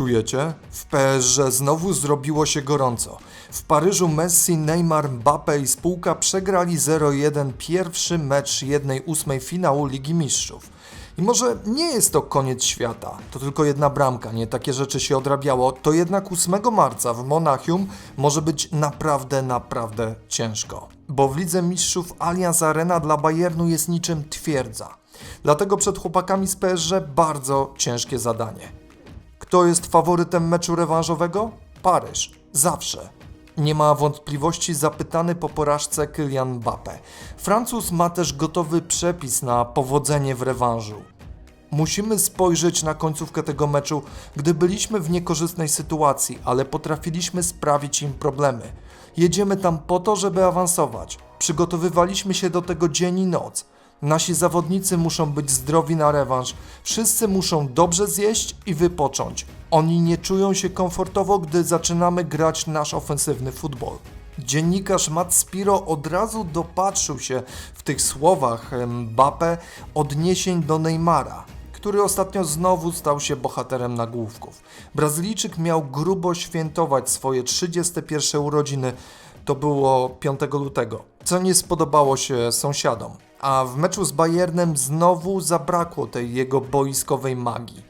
czujecie? W PSG znowu zrobiło się gorąco. W Paryżu Messi, Neymar, Mbappe i spółka przegrali 0-1 pierwszy mecz 1-8 finału Ligi Mistrzów. I może nie jest to koniec świata, to tylko jedna bramka, nie takie rzeczy się odrabiało, to jednak 8 marca w Monachium może być naprawdę, naprawdę ciężko. Bo w Lidze Mistrzów Allianz Arena dla Bayernu jest niczym twierdza. Dlatego przed chłopakami z PSG bardzo ciężkie zadanie. Kto jest faworytem meczu rewanżowego? Paryż. Zawsze. Nie ma wątpliwości zapytany po porażce Kylian Mbappe. Francuz ma też gotowy przepis na powodzenie w rewanżu. Musimy spojrzeć na końcówkę tego meczu, gdy byliśmy w niekorzystnej sytuacji, ale potrafiliśmy sprawić im problemy. Jedziemy tam po to, żeby awansować. Przygotowywaliśmy się do tego dzień i noc. Nasi zawodnicy muszą być zdrowi na rewanż. Wszyscy muszą dobrze zjeść i wypocząć. Oni nie czują się komfortowo, gdy zaczynamy grać nasz ofensywny futbol. Dziennikarz Matt Spiro od razu dopatrzył się w tych słowach Mbappe odniesień do Neymara, który ostatnio znowu stał się bohaterem nagłówków. Brazylijczyk miał grubo świętować swoje 31 urodziny, to było 5 lutego, co nie spodobało się sąsiadom. A w meczu z Bayernem znowu zabrakło tej jego boiskowej magii.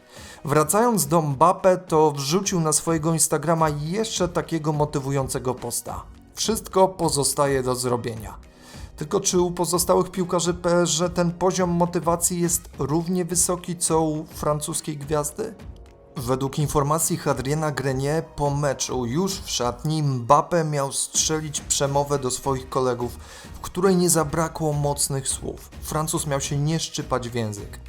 Wracając do Mbappe, to wrzucił na swojego Instagrama jeszcze takiego motywującego posta. Wszystko pozostaje do zrobienia. Tylko czy u pozostałych piłkarzy PSG ten poziom motywacji jest równie wysoki co u francuskiej gwiazdy? Według informacji Hadriana Grenier po meczu już w szatni Mbappe miał strzelić przemowę do swoich kolegów, w której nie zabrakło mocnych słów. Francuz miał się nie szczypać w język.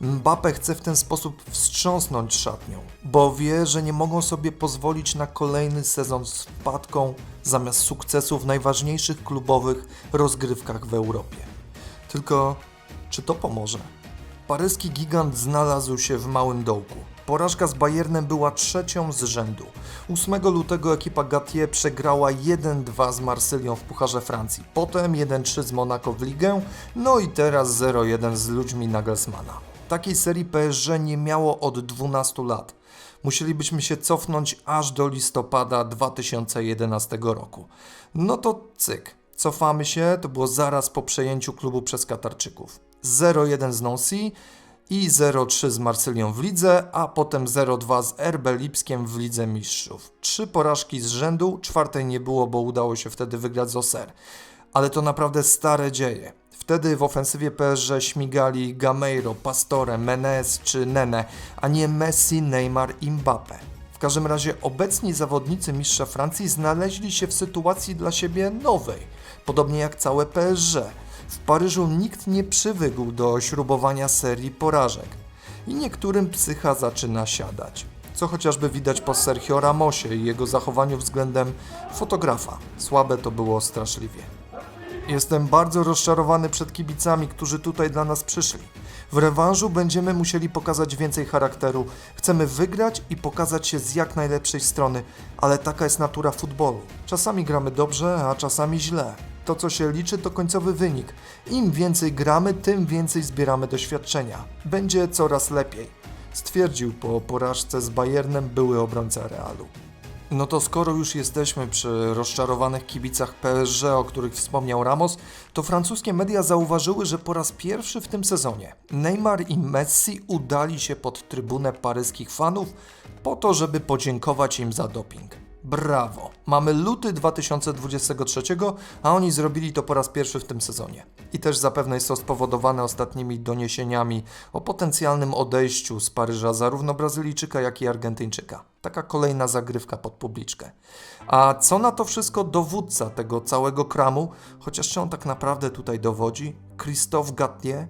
Mbappe chce w ten sposób wstrząsnąć szatnią, bo wie, że nie mogą sobie pozwolić na kolejny sezon z wpadką zamiast sukcesu w najważniejszych klubowych rozgrywkach w Europie. Tylko czy to pomoże? Paryski gigant znalazł się w małym dołku. Porażka z Bayernem była trzecią z rzędu. 8 lutego ekipa Gatier przegrała 1-2 z Marsylią w Pucharze Francji, potem 1-3 z Monaco w Ligę, no i teraz 0-1 z ludźmi Nagelsmana. Takiej serii PSG nie miało od 12 lat. Musielibyśmy się cofnąć aż do listopada 2011 roku. No to cyk. Cofamy się, to było zaraz po przejęciu klubu przez Katarczyków. 0-1 z Nancy i 0-3 z Marsylią w lidze, a potem 0-2 z RB Lipskiem w Lidze Mistrzów. Trzy porażki z rzędu, czwartej nie było, bo udało się wtedy wygrać z Oser. Ale to naprawdę stare dzieje. Wtedy w ofensywie PSG śmigali Gameiro, Pastore, Menez czy Nene, a nie Messi, Neymar i Mbappe. W każdym razie obecni zawodnicy mistrza Francji znaleźli się w sytuacji dla siebie nowej, podobnie jak całe PSG. W Paryżu nikt nie przywykł do śrubowania serii porażek i niektórym psycha zaczyna siadać. Co chociażby widać po Sergio Ramosie i jego zachowaniu względem fotografa. Słabe to było straszliwie. Jestem bardzo rozczarowany przed kibicami, którzy tutaj dla nas przyszli. W rewanżu będziemy musieli pokazać więcej charakteru. Chcemy wygrać i pokazać się z jak najlepszej strony, ale taka jest natura futbolu. Czasami gramy dobrze, a czasami źle. To, co się liczy, to końcowy wynik. Im więcej gramy, tym więcej zbieramy doświadczenia. Będzie coraz lepiej, stwierdził po porażce z Bayernem były obrońca Realu. No to skoro już jesteśmy przy rozczarowanych kibicach PSG, o których wspomniał Ramos, to francuskie media zauważyły, że po raz pierwszy w tym sezonie Neymar i Messi udali się pod trybunę paryskich fanów po to, żeby podziękować im za doping. Brawo! Mamy luty 2023, a oni zrobili to po raz pierwszy w tym sezonie. I też zapewne jest to spowodowane ostatnimi doniesieniami o potencjalnym odejściu z Paryża zarówno Brazylijczyka, jak i Argentyńczyka. Taka kolejna zagrywka pod publiczkę. A co na to wszystko dowódca tego całego kramu, chociaż czy on tak naprawdę tutaj dowodzi? Christophe Gattier,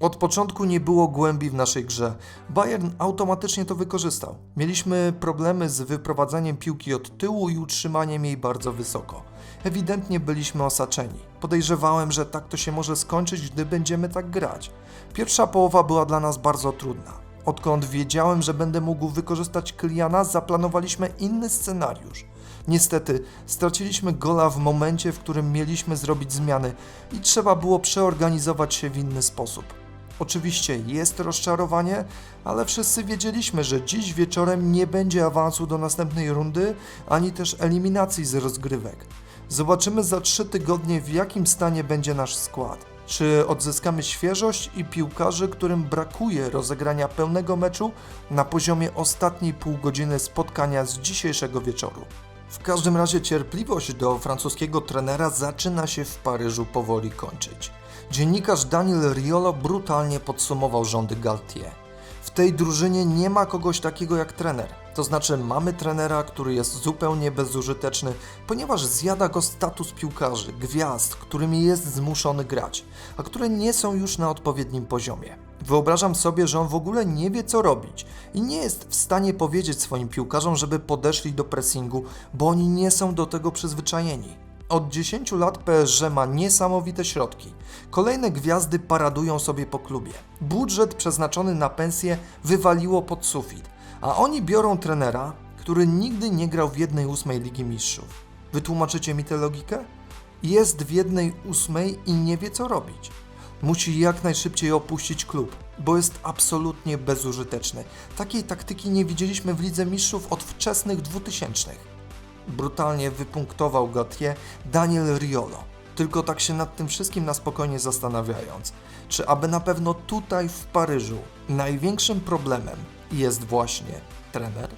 od początku nie było głębi w naszej grze. Bayern automatycznie to wykorzystał. Mieliśmy problemy z wyprowadzaniem piłki od tyłu i utrzymaniem jej bardzo wysoko. Ewidentnie byliśmy osaczeni. Podejrzewałem, że tak to się może skończyć, gdy będziemy tak grać. Pierwsza połowa była dla nas bardzo trudna. Odkąd wiedziałem, że będę mógł wykorzystać Kliana, zaplanowaliśmy inny scenariusz. Niestety, straciliśmy gola w momencie, w którym mieliśmy zrobić zmiany i trzeba było przeorganizować się w inny sposób. Oczywiście jest rozczarowanie, ale wszyscy wiedzieliśmy, że dziś wieczorem nie będzie awansu do następnej rundy, ani też eliminacji z rozgrywek. Zobaczymy za trzy tygodnie, w jakim stanie będzie nasz skład. Czy odzyskamy świeżość i piłkarzy, którym brakuje rozegrania pełnego meczu na poziomie ostatniej pół godziny spotkania z dzisiejszego wieczoru? W każdym razie cierpliwość do francuskiego trenera zaczyna się w Paryżu powoli kończyć. Dziennikarz Daniel Riolo brutalnie podsumował rządy Galtier. W tej drużynie nie ma kogoś takiego jak trener. To znaczy mamy trenera, który jest zupełnie bezużyteczny, ponieważ zjada go status piłkarzy, gwiazd, którymi jest zmuszony grać, a które nie są już na odpowiednim poziomie. Wyobrażam sobie, że on w ogóle nie wie co robić i nie jest w stanie powiedzieć swoim piłkarzom, żeby podeszli do pressingu, bo oni nie są do tego przyzwyczajeni. Od 10 lat PSG ma niesamowite środki. Kolejne gwiazdy paradują sobie po klubie. Budżet przeznaczony na pensję wywaliło pod sufit, a oni biorą trenera, który nigdy nie grał w jednej ósmej Ligi Mistrzów. Wytłumaczycie mi tę logikę? Jest w jednej ósmej i nie wie co robić. Musi jak najszybciej opuścić klub, bo jest absolutnie bezużyteczny. Takiej taktyki nie widzieliśmy w Lidze Mistrzów od wczesnych 2000 brutalnie wypunktował Gautier Daniel Riolo. Tylko tak się nad tym wszystkim na spokojnie zastanawiając, czy aby na pewno tutaj w Paryżu największym problemem jest właśnie trener?